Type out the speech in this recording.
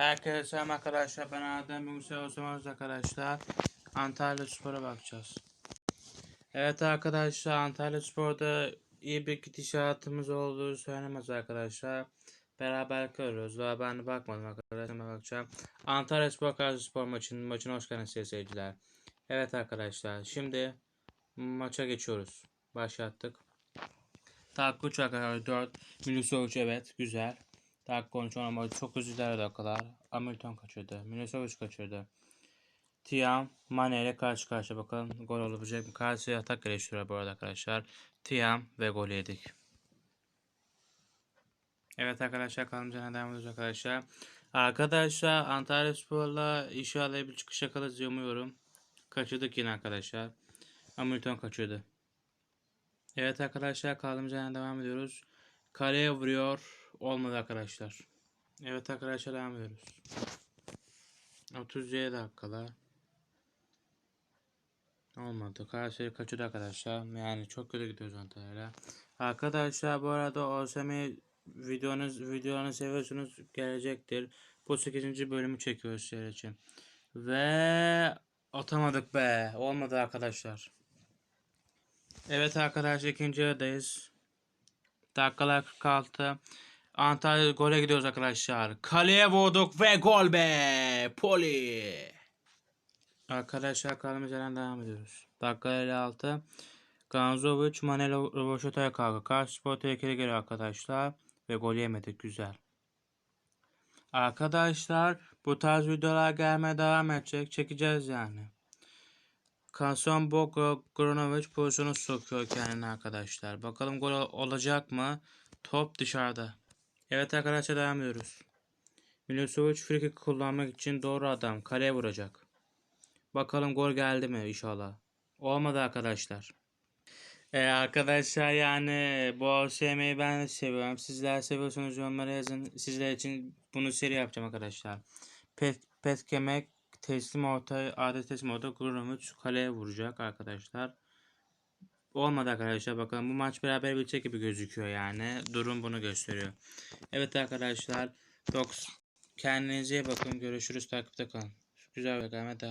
Herkese selam arkadaşlar. Ben Adem Musa Osmanız arkadaşlar. Antalya Spor'a bakacağız. Evet arkadaşlar Antalya Spor'da iyi bir gidişatımız olduğu söylenemez arkadaşlar. Beraber görüyoruz. Daha ben de bakmadım arkadaşlar. Ben bakacağım. Antalya Spor karşı spor maçının maçına hoş geldiniz seyirciler. Evet arkadaşlar şimdi maça geçiyoruz. Başlattık. 3 arkadaşlar 4. Milusovic evet güzel. Dakika 13 ama çok ilerledi dakikalar. Hamilton kaçırdı. Milosevic kaçırdı. Tiam Mane ile karşı karşıya bakalım gol olabilecek mi? Karşıya atak geliştiriyor bu arada arkadaşlar. Tiam ve gol yedik. Evet arkadaşlar kanalımıza devam ediyoruz arkadaşlar. Arkadaşlar Antalya Spor'la inşallah bir çıkış yakalarız umuyorum. Kaçırdık yine arkadaşlar. Hamilton kaçırdı. Evet arkadaşlar kaldığımız devam ediyoruz. Kaleye vuruyor. Olmadı arkadaşlar. Evet arkadaşlar devam ediyoruz. 37 dakikalar. Olmadı. Kayseri kaçırdı arkadaşlar. Yani çok kötü gidiyoruz Antalya'yla. Arkadaşlar bu arada OSM videonuz videolarını seviyorsunuz gelecektir. Bu 8. bölümü çekiyoruz sizler için. Ve atamadık be. Olmadı arkadaşlar. Evet arkadaşlar ikinci yarıdayız. Dakikalar 46. Antalya gole gidiyoruz arkadaşlar. Kaleye vurduk ve gol be. Poli. Arkadaşlar kalımız yerden devam ediyoruz. Dakika 56. Ganzovic Manelo Roboşota'ya kalktı. Karşı spor tehlikeli geliyor arkadaşlar. Ve gol yemedik. Güzel. Arkadaşlar bu tarz videolar gelmeye devam edecek. Çekeceğiz yani. Kanson Boko Gronovic pozisyonu sokuyor kendine arkadaşlar. Bakalım gol olacak mı? Top dışarıda. Evet arkadaşlar devam ediyoruz. Milosevic free kullanmak için doğru adam. Kaleye vuracak. Bakalım gol geldi mi inşallah. Olmadı arkadaşlar. Ee, arkadaşlar yani bu OSM'yi ben seviyorum. Sizler seviyorsanız yorumlara yazın. Sizler için bunu seri yapacağım arkadaşlar. Pet, pet kemek teslim orta adet teslim orta Grunovic kaleye vuracak arkadaşlar. Olmadı arkadaşlar bakalım bu maç beraber bitecek gibi gözüküyor yani. Durum bunu gösteriyor. Evet arkadaşlar. Dox kendinize iyi bakın. Görüşürüz takipte kalın. Güzel bir devam et.